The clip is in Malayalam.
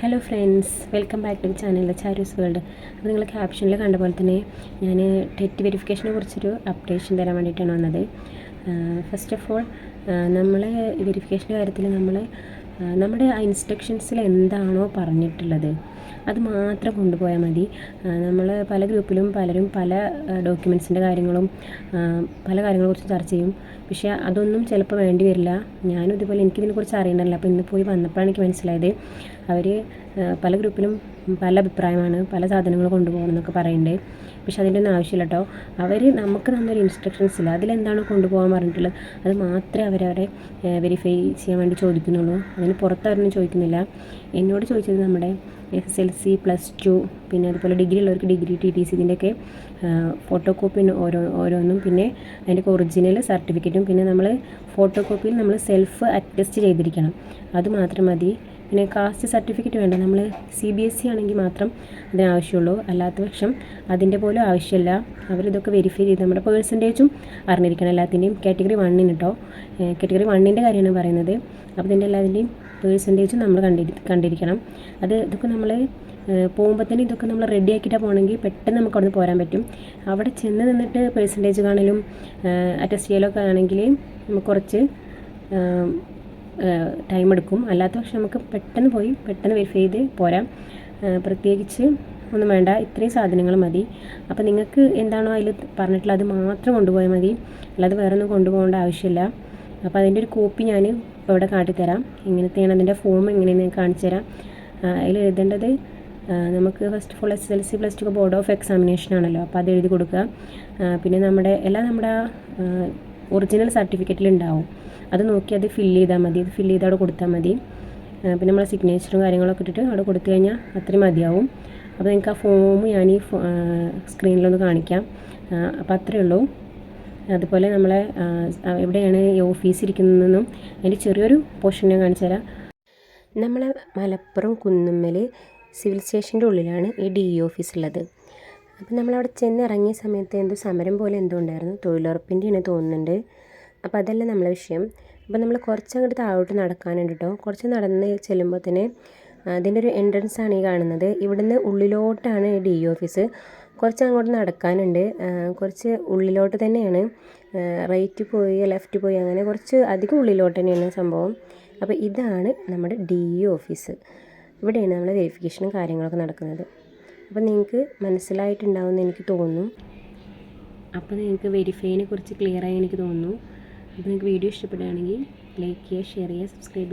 Hello friends welcome back to channel Charu's world അപ്പോൾ നിങ്ങൾ ക്യാപ്ഷനിൽ കണ്ട പോലെ തന്നെ ഞാൻ ടെറ്റ് വെരിഫിക്കേഷനെ കുറിച്ചൊരു അപ്ഡേഷൻ തരാൻ വേണ്ടിയിട്ടാണ് വന്നത്. ഫസ്റ്റ് ഓഫ് ഓൾ നമ്മൾ വെരിഫിക്കേഷന്റെ കാര്യത്തിൽ നമ്മൾ നമ്മുടെ ആ ഇൻസ്ട്രക്ഷൻസിൽ എന്താണോ പറഞ്ഞിട്ടുള്ളത് അത് മാത്രം കൊണ്ടുപോയാൽ മതി. നമ്മൾ പല ഗ്രൂപ്പിലും പലരും പല ഡോക്യുമെൻസിന്റെ കാര്യങ്ങളും പല കാര്യങ്ങളെക്കുറിച്ച് ചർച്ച ചെയ്യും. പക്ഷേ അതൊന്നും ചിലപ്പോൾ വേണ്ടി വരില്ല. ഞാനും ഇതുപോലെ എനിക്കിതിനെക്കുറിച്ച് അറിയണമല്ലോ. അപ്പോൾ ഇന്ന് പോയി വന്നപ്പോഴാണ് എനിക്ക് മനസ്സിലായത്. അവർ പല ഗ്രൂപ്പിലും പല അഭിപ്രായമാണ് പല സാധനങ്ങൾ കൊണ്ടുപോകണം എന്നൊക്കെ പറയുന്നുണ്ട്. പക്ഷെ അതിന്റെ ഒന്നും ആവശ്യമില്ല കേട്ടോ. അവർ നമുക്ക് തന്നൊരു ഇൻസ്ട്രക്ഷൻസ് ഇല്ല. അതിലെന്താണോ കൊണ്ടുപോകാൻ പറഞ്ഞിട്ടുള്ളത്? അത് മാത്രമേ അവരവരെ വെരിഫൈ ചെയ്യാൻ വേണ്ടി ചോദിക്കുന്നുള്ളൂ. അതിന് പുറത്ത് അവരൊന്നും ചോദിക്കുന്നില്ല. എന്നോട് ചോദിച്ചത് നമ്മുടെ S L C plus two പിന്നെ അതുപോലെ ഡിഗ്രി ഉള്ളവർക്ക് ഡിഗ്രി ടി ടി സി ഇതിന്റെയൊക്കെ ഫോട്ടോ കോപ്പി ഓരോ ഓരോന്നും പിന്നെ അതിന്റെ ഒറിജിനൽ സർട്ടിഫിക്കറ്റും പിന്നെ നമ്മൾ ഫോട്ടോ കോപ്പിയിൽ നമ്മൾ സെൽഫ് അറ്റസ്റ്റ് ചെയ്തിരിക്കണം. അത് മാത്രം മതി. പിന്നെ കാസ്റ്റ് സർട്ടിഫിക്കറ്റ് വേണ്ട. നമ്മൾ സി ബി എസ് സി ആണെങ്കിൽ മാത്രം അതിനാവശ്യമുള്ളൂ. അല്ലാത്ത പക്ഷം അതിന്റെ പോലും ആവശ്യമില്ല. അവരിതൊക്കെ വെരിഫൈ ചെയ്ത് നമ്മുടെ പേഴ്സന്റേജും അറിഞ്ഞിരിക്കണം എല്ലാത്തിന്റെയും. കാറ്റഗറി വണ്ണിന് കേട്ടോ കാറ്റഗറി വണ്ണിന്റെ കാര്യമാണ് പറയുന്നത്. അപ്പോൾ ഇതിന്റെ എല്ലാത്തിന്റെയും പേഴ്സന്റേജും നമ്മൾ കണ്ടി കണ്ടിരിക്കണം. അത് ഇതൊക്കെ നമ്മൾ പോകുമ്പോൾ തന്നെ ഇതൊക്കെ നമ്മൾ റെഡി ആക്കിയിട്ട് പോകണമെങ്കിൽ പെട്ടെന്ന് നമുക്ക് അവിടെ പോരാൻ പറ്റും. അവിടെ ചെന്ന് നിന്നിട്ട് പേഴ്സന്റേജ് കാണലും അറ്റസ്റ്റ് ചെയ്യലൊക്കെ ആണെങ്കിൽ നമുക്ക് കുറച്ച് ടൈം എടുക്കും. അല്ലാത്ത പക്ഷെ നമുക്ക് പെട്ടെന്ന് പോയി പെട്ടെന്ന് വെരിഫൈ ചെയ്ത് പോരാം. പ്രത്യേകിച്ച് ഒന്നും വേണ്ട. ഇത്രയും സാധനങ്ങൾ മതി. അപ്പോൾ നിങ്ങൾക്ക് എന്താണോ അതിൽ പറഞ്ഞിട്ടുള്ളത് അത് മാത്രം കൊണ്ടുപോയാൽ മതി. അല്ലാതെ വേറെ ഒന്നും കൊണ്ടുപോകേണ്ട ആവശ്യമില്ല. അപ്പോൾ അതിന്റെ ഒരു കോപ്പി ഞാൻ ഇവിടെ കാട്ടിത്തരാം. ഇങ്ങനത്തെയാണ് അതിന്റെ ഫോം എങ്ങനെയാണ് കാണിച്ചു തരാം. അതിൽ എഴുതേണ്ടത് നമുക്ക് first of all S L C plus two board of examination ആണല്ലോ. അപ്പോൾ അത് എഴുതി കൊടുക്കുക. പിന്നെ നമ്മുടെ എല്ലാം നമ്മുടെ ഒറിജിനൽ സർട്ടിഫിക്കറ്റിൽ ഉണ്ടാവും അത് നോക്കി അത് ഫില്ല് ചെയ്താൽ മതി. അത് ഫില്ല് ചെയ്ത് അവിടെ കൊടുത്താൽ മതി. പിന്നെ നമ്മളെ സിഗ്നേച്ചറും കാര്യങ്ങളൊക്കെ ഇട്ടിട്ട് അവിടെ കൊടുത്തു കഴിഞ്ഞാൽ അത്രയും മതിയാവും. അപ്പോൾ നിങ്ങൾക്ക് ആ ഫോം ഞാൻ ഈ സ്ക്രീനിലൊന്ന് കാണിക്കാം. അപ്പോൾ അത്രയേ ഉള്ളൂ. അതുപോലെ നമ്മളെ എവിടെയാണ് ഈ ഓഫീസ് ഇരിക്കുന്നതെന്നും അതിന്റെ ചെറിയൊരു പോർഷൻ ഞാൻ കാണിച്ചു തരാം. നമ്മളെ മലപ്പുറം കുന്നുമ്മൽ സിവിൽ സ്റ്റേഷന്റെ ഉള്ളിലാണ് ഈ ഡി ഇ ഓഫീസ് ഉള്ളത്. അപ്പം നമ്മളവിടെ ചെന്ന് ഇറങ്ങിയ സമയത്ത് എന്തോ സമരം പോലെ എന്തോ ഉണ്ടായിരുന്നു. തൊഴിലുറപ്പിന്റെയാണ് തോന്നുന്നുണ്ട്. അപ്പോൾ അതല്ല നമ്മളെ വിഷയം. അപ്പോൾ നമ്മൾ കുറച്ചങ്ങോട്ട് താഴോട്ട് നടക്കാനുണ്ട് കേട്ടോ കുറച്ച് നടന്ന് ചെല്ലുമ്പോൾ തന്നെ അതിന്റെ ഒരു എൻട്രൻസ് ആണ് ഈ കാണുന്നത്. ഇവിടുന്ന് ഉള്ളിലോട്ടാണ് ഡി ഓഫീസ്. കുറച്ച് അങ്ങോട്ട് നടക്കാനുണ്ട് കുറച്ച് ഉള്ളിലോട്ട് തന്നെയാണ്. റൈറ്റ് പോയി ലെഫ്റ്റ് പോയി അങ്ങനെ കുറച്ച് അധികം ഉള്ളിലോട്ട് തന്നെയാണ് സംഭവം. അപ്പോൾ ഇതാണ് നമ്മുടെ ഡി ഓഫീസ്. ഇവിടെയാണ് നമ്മുടെ വെരിഫിക്കേഷനും കാര്യങ്ങളൊക്കെ നടക്കുന്നത്. അപ്പോൾ നിങ്ങൾക്ക് മനസ്സിലായിട്ടുണ്ടാവുമെന്ന് എനിക്ക് തോന്നുന്നു. അപ്പോൾ നിങ്ങൾക്ക് വെരിഫൈനെ കുറിച്ച് ക്ലിയറായി എനിക്ക് തോന്നുന്നു. അപ്പോൾ നിങ്ങൾക്ക് വീഡിയോ ഇഷ്ടപ്പെടുകയാണെങ്കിൽ ലൈക്ക് ചെയ്യുക ഷെയർ ചെയ്യുക സബ്സ്ക്രൈബ് ചെയ്യുക